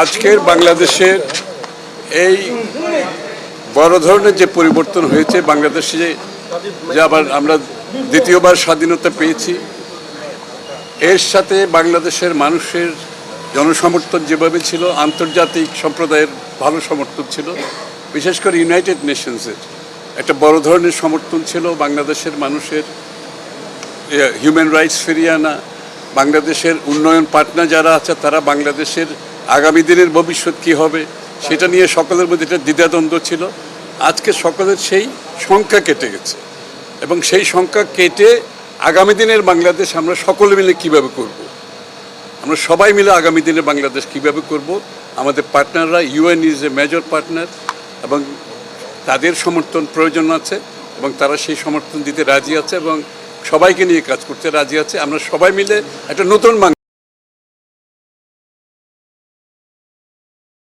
আজকের বাংলাদেশের এই বড় ধরনের যে পরিবর্তন হয়েছে, বাংলাদেশে যে আবার আমরা দ্বিতীয়বার স্বাধীনতা পেয়েছি, এর সাথে বাংলাদেশের মানুষের জনসমর্থন যেভাবে ছিল, আন্তর্জাতিক সম্প্রদায়ের ভালো সমর্থন ছিল, বিশেষ করে ইউনাইটেড নেশনসের একটা বড় ধরনের সমর্থন ছিল, বাংলাদেশের মানুষের হিউম্যান রাইটস ফিরিয়ে আনা, বাংলাদেশের উন্নয়ন পার্টনার যারা আছে, তারা বাংলাদেশের আগামী দিনের ভবিষ্যৎ কী হবে, সেটা নিয়ে সকলের মধ্যে একটা দ্বিধাদ্বন্দ্ব ছিল। আজকে সকলের সেই সংখ্যা কেটে গেছে এবং সেই সংখ্যা কেটে আগামী দিনের বাংলাদেশ আমরা সকলে মিলে কীভাবে করব। আমরা সবাই মিলে আগামী দিনে বাংলাদেশ কীভাবে করব? আমাদের পার্টনাররা UN is a major partner এবং তাদের সমর্থন প্রয়োজন আছে এবং তারা সেই সমর্থন দিতে রাজি আছে এবং সবাইকে নিয়ে কাজ করতে রাজি আছে। আমরা সবাই মিলে একটা নতুন